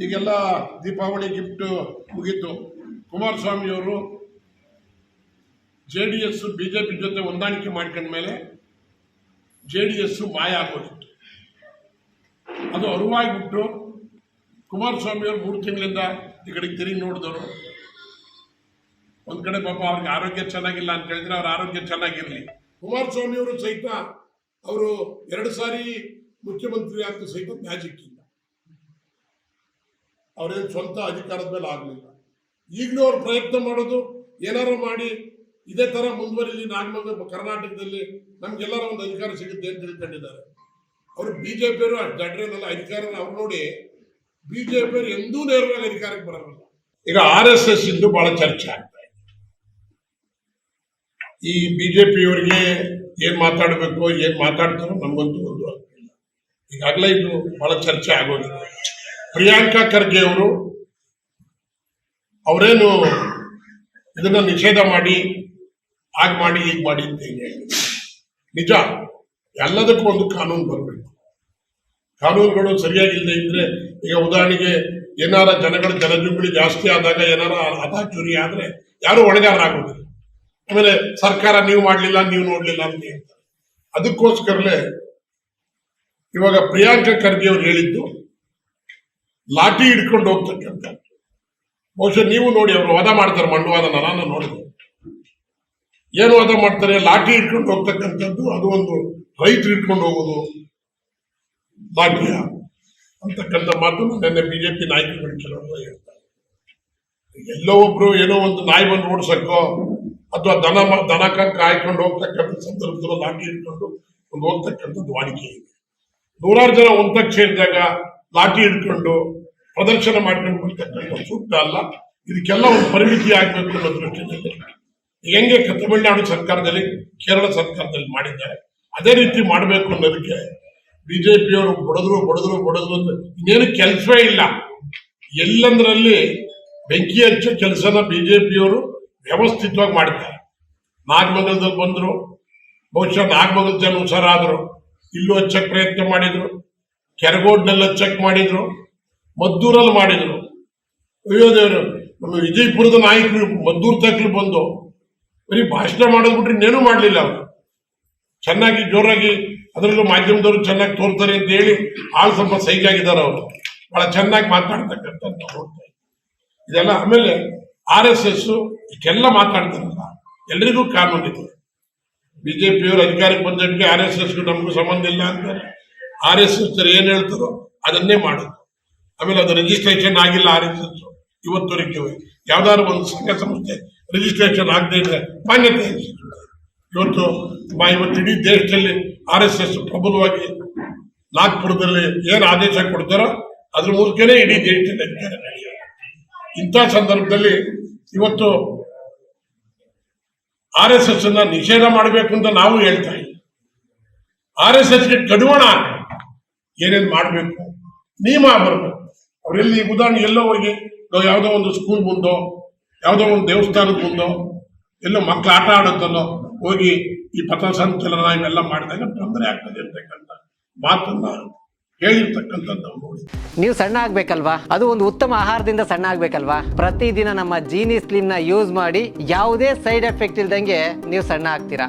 ಈಗೆಲ್ಲ ದೀಪಾವಳಿ ಗಿಫ್ಟ್ ಮುಗೀತು. ಕುಮಾರಸ್ವಾಮಿಯವರು J D S B J P ಜೊತೆ ಹೊಂದಾಣಿಕೆ ಮಾಡ್ಕೊಂಡ್ಮೇಲೆ ಜೆ ಡಿ ಎಸ್ ಮಾಯ ಆಗೋಗಿತ್ತು ಅದು ಅರುವಾಗಿಬಿಟ್ಟು ಕುಮಾರಸ್ವಾಮಿಯವರು ಮೂರು ತಿಂಗಳಿಂದ ಈ ಕಡೆಗೆ ತಿರುಗಿ ನೋಡಿದವರು. ಒಂದು ಕಡೆ ಪಾಪ ಅವ್ರಿಗೆ ಆರೋಗ್ಯ ಚೆನ್ನಾಗಿಲ್ಲ ಅಂತ ಹೇಳಿದ್ರೆ ಅವ್ರ ಆರೋಗ್ಯ ಚೆನ್ನಾಗಿರ್ಲಿ. ಕುಮಾರಸ್ವಾಮಿಯವರು ಸಹಿತ ಅವರು ಎರಡು ಸಾರಿ ಮುಖ್ಯಮಂತ್ರಿ ಆಗ್ತು ಸಹಿತ ಮ್ಯಾಜಿಕ್ ಅವ್ರೇನು ಸ್ವಂತ ಅಧಿಕಾರದ ಮೇಲೆ ಆಗಲಿಲ್ಲ. ಈಗಲೂ ಅವ್ರು ಪ್ರಯತ್ನ ಮಾಡೋದು ಏನಾರು ಮಾಡಿ, ಇದೇ ತರ ಮುಂದುವರಿಲಿ ನಾಗಮಂಗ ಕರ್ನಾಟಕದಲ್ಲಿ ನಮ್ಗೆಲ್ಲರ ಒಂದು ಅಧಿಕಾರ ಸಿಗುತ್ತೆ ಅಂತ ತಿಳ್ಕೊಂಡಿದ್ದಾರೆ. ಅವರು ಬಿಜೆಪಿಯವರು ಅಷ್ಟು ದಡ್ರೇನಲ್ಲ ಅಧಿಕಾರ ಅವ್ರು ನೋಡಿ ಬಿಜೆಪಿಯವರು ಎಂದೂ ನೇರವಾಗಿ ಅಧಿಕಾರಕ್ಕೆ ಬರೋಲ್ಲ. ಈಗ ಆರ್ ಎಸ್ ಎಸ್ ಇಂದು ಬಹಳ ಚರ್ಚೆ ಆಗ್ತಾ ಇದೆ. ಈ ಬಿಜೆಪಿಯವರಿಗೆ ಏನ್ ಮಾತಾಡಬೇಕು, ಏನ್ ಮಾತಾಡ್ತಾರೋ ನಮಗಂತೂ ಒಂದು ಈಗ ಈಗಾಗಲೇ ಇದು ಬಹಳ ಚರ್ಚೆ ಆಗೋಗಿದೆ. ಪ್ರಿಯಾಂಕಾ ಖರ್ಗೆ ಅವರು ಅವರೇನು ಇದನ್ನ ನಿಷೇಧ ಮಾಡಿ, ಹಾಗೆ ಮಾಡಿ, ಹೀಗೆ ಮಾಡಿ ಅಂತ ನಿಜ, ಎಲ್ಲದಕ್ಕೂ ಒಂದು ಕಾನೂನು ಬರಬೇಕು. ಕಾನೂನುಗಳು ಸರಿಯಾಗಿಲ್ಲದೆ ಇದ್ರೆ, ಈಗ ಉದಾಹರಣೆಗೆ ಏನಾರ ಜನಗಳ ಜನಜುಂಗಳಿ ಜಾಸ್ತಿ ಆದಾಗ ಏನಾರ ಅದಾಚುರಿ ಆದ್ರೆ ಯಾರು ಹೊಣೆಗಾರರಾಗೋದಿಲ್ಲ. ಆಮೇಲೆ ಸರ್ಕಾರ ನೀವು ಮಾಡಲಿಲ್ಲ, ನೀವು ನೋಡ್ಲಿಲ್ಲ ಅಂತ ಹೇಳ್ತಾರೆ. ಅದಕ್ಕೋಸ್ಕರಲೇ ಇವಾಗ ಪ್ರಿಯಾಂಕಾ ಖರ್ಗೆ ಅವರು ಹೇಳಿದ್ದು ಲಾಠಿ ಹಿಡ್ಕೊಂಡು ಹೋಗ್ತಕ್ಕಂಥ. ಬಹುಶಃ ನೀವು ನೋಡಿ ಅವರು ವಾದ ಮಾಡ್ತಾರೆ ಮಂಡವಾದನ ನಾನು ನೋಡಿದೆ. ಏನು ವಾದ ಮಾಡ್ತಾರೆ? ಲಾಠಿ ಹಿಡ್ಕೊಂಡು ಹೋಗ್ತಕ್ಕಂಥದ್ದು ಅದು ಒಂದು ರೈತರು ಇಟ್ಕೊಂಡು ಹೋಗೋದು ಲಾಠಿಯ ಅಂತಕ್ಕಂಥ ಮಾತನ್ನು ನಿನ್ನೆ ಬಿಜೆಪಿ ನಾಯಕರುಗಳು ಕೆಲವರು ಹೇಳ್ತಾರೆ. ಎಲ್ಲೋ ಒಬ್ರು ಏನೋ ಒಂದು ನಾಯಿ ಬಂದು ಓಡಿಸಕ್ಕೋ ಅಥವಾ ದನ ದನ ಕಾಯ್ಕೊಂಡು ಹೋಗ್ತಕ್ಕಂಥ ಸಂದರ್ಭದಲ್ಲಿ ಲಾಠಿ ಹಿಡ್ಕೊಂಡು ಒಂದು ಹೋಗ್ತಕ್ಕಂಥದ್ದು ವಾಡಿಕೆ ಇದೆ. ನೂರಾರು ಜನ ಒಂದಕ್ಕೆ ಸೇರಿದಾಗ ಲಾಠಿ ಹಿಡ್ಕೊಂಡು ಪ್ರದರ್ಶನ ಮಾಡಿಕೊಂಡು ಸೂಕ್ತ ಅಲ್ಲ. ಇದಕ್ಕೆಲ್ಲ ಒಂದು ಪರಿಮಿತಿ ಆಗಬೇಕು ಅನ್ನೋ ದೃಷ್ಟಿಯಲ್ಲಿ ಹೆಂಗೆ ತಮಿಳುನಾಡು ಸರ್ಕಾರದಲ್ಲಿ, ಕೇರಳ ಸರ್ಕಾರದಲ್ಲಿ ಮಾಡಿದ್ದಾರೆ, ಅದೇ ರೀತಿ ಮಾಡಬೇಕು ಅನ್ನೋದಕ್ಕೆ ಬಿಜೆಪಿಯವರು ಬಡದ್ರು ಬಡದ್ರು ಬಡದ್ರು ಅಂತ ಇನ್ನೇನು ಕೆಲಸವೇ ಇಲ್ಲ. ಎಲ್ಲಂದ್ರಲ್ಲಿ ಬೆಂಕಿ ಹಚ್ಚು ಕೆಲಸನ ಬಿಜೆಪಿಯವರು ವ್ಯವಸ್ಥಿತವಾಗಿ ಮಾಡ್ತಾರೆ. ನಾಗಮಂಗಲದಲ್ಲಿ ಬಂದ್ರು, ಬಹುಶಃ ನಾಗಮಂಗಲ ಜನ ಹುಷಾರಾದ್ರು. ಇಲ್ಲೂ ಹಚ್ಚಕ್ ಪ್ರಯತ್ನ ಮಾಡಿದ್ರು. ಕೆರಗೋಡ್ನಲ್ಲಿ ಹಚ್ಚಕ್ ಮಾಡಿದ್ರು. ಮದ್ದೂರಲ್ಲಿ ಮಾಡಿದ್ರು. ಅಯ್ಯೋ ದೇವರು, ನಮ್ಮ ವಿಜಯಪುರದ ನಾಯಕರು ಮದ್ದೂರ್ ತಕ್ಲು ಬಂದು ಬರೀ ಭಾಷಣ ಮಾಡೋದು ಬಿಟ್ರೆ ಇನ್ನೇನು ಮಾಡಲಿಲ್ಲ ಅವರು. ಚೆನ್ನಾಗಿ ಜೋರಾಗಿ ಅದರಲ್ಲೂ ಮಾಧ್ಯಮದವರು ಚೆನ್ನಾಗಿ ತೋರ್ತಾರೆ ಅಂತ ಹೇಳಿ ಆಳು ಸ್ವಲ್ಪ ಸೈಕಾಗಿದ್ದಾರೆ ಅವರು. ಬಹಳ ಚೆನ್ನಾಗಿ ಮಾತಾಡ್ತಕ್ಕಂಥ. ಇದೆಲ್ಲ ಆಮೇಲೆ ಆರ್ ಎಸ್ ಎಸ್ ಇಷ್ಟೆಲ್ಲ ಮಾತಾಡ್ತಾರಲ್ಲ, ಎಲ್ರಿಗೂ ಕಾನೂನು ಇದೆ. ಬಿಜೆಪಿಯವರು ಅಧಿಕಾರಕ್ಕೆ ಬಂದಕ್ಕೆ ಆರ್ ಎಸ್ ಎಸ್ ನಮಗೂ ಸಂಬಂಧ ಇಲ್ಲ ಅಂತಾರೆ. ಆರ್ ಎಸ್ ಎಸ್ ಏನ್ ಹೇಳ್ತಾರೋ ಅದನ್ನೇ ಮಾಡೋದು. ಆಮೇಲೆ ಅದು ರಿಜಿಸ್ಟ್ರೇಷನ್ ಆಗಿಲ್ಲ ಆರ್ ಎಸ್ ಎಸ್ ಇವತ್ತವರೆಗೆ ಯಾವ್ದಾದ್ರು ಒಂದು ಸಂಘ ಸಂಸ್ಥೆ ರಿಜಿಸ್ಟ್ರೇಷನ್ ಆಗದೆ ಇದ್ರೆ ಮಾನ್ಯತೆ. ಇವತ್ತು ಇವತ್ತು ಇಡೀ ದೇಶದಲ್ಲಿ ಆರ್ ಎಸ್ ಎಸ್ ಪ್ರಬಲವಾಗಿ ನಾಗ್ಪುರದಲ್ಲಿ ಏನು ಆದೇಶ ಕೊಡ್ತಾರೋ ಅದ್ರ ಮೂಲಕನೇ ಇಡೀ ದೇಶದಲ್ಲಿ ಇಂಥ ಸಂದರ್ಭದಲ್ಲಿ ಇವತ್ತು ಆರ್ ಎಸ್ ಎಸ್ ಅನ್ನ ನಿಷೇಧ ಮಾಡಬೇಕು ಅಂತ ನಾವು ಹೇಳ್ತಾ ಇದ್ದೀವಿ. ಆರ್ ಎಸ್ ಎಸ್ಗೆ ಕಡುವಣ ಏನೇನು ಮಾಡಬೇಕು? ನಿಯಮ ಬರಬೇಕು. ಅವರೆಲ್ಲಿ ಉದಾಹರಣೆ ಎಲ್ಲೋ ಹೋಗಿ ಯಾವುದೋ ಒಂದು ಸ್ಕೂಲ್ ಮುಂದೋ ಯಾವುದೋ ಒಂದು ದೇವಸ್ಥಾನದ ಮುಂದೋ ಎಲ್ಲೋ ಮಕ್ಕಳು ಆಟ ಆಡುತ್ತಲ್ಲೋ ಹೋಗಿ ಈ ಪಥಸಂಚಲನ ಇವೆಲ್ಲ ಮಾಡಿದಾಗ ತೊಂದರೆ ಆಗ್ತದೆ ಅಂತಕ್ಕಂಥ ಮಾತನ್ನ ನೀವು ಸಣ್ಣ ಆಗ್ಬೇಕಲ್ವಾ? ಅದು ಒಂದು ಉತ್ತಮ ಆಹಾರದಿಂದ ಸಣ್ಣ ಆಗ್ಬೇಕಲ್ವಾ? ಪ್ರತಿದಿನ ನಮ್ಮ ಜೀನಿ ಸ್ಲಿಮ್ನ ಯೂಸ್ ಮಾಡಿ ಯಾವುದೇ ಸೈಡ್ ಎಫೆಕ್ಟ್ ಇಲ್ದಂಗೆ ನೀವು ಸಣ್ಣ ಆಗ್ತೀರಾ?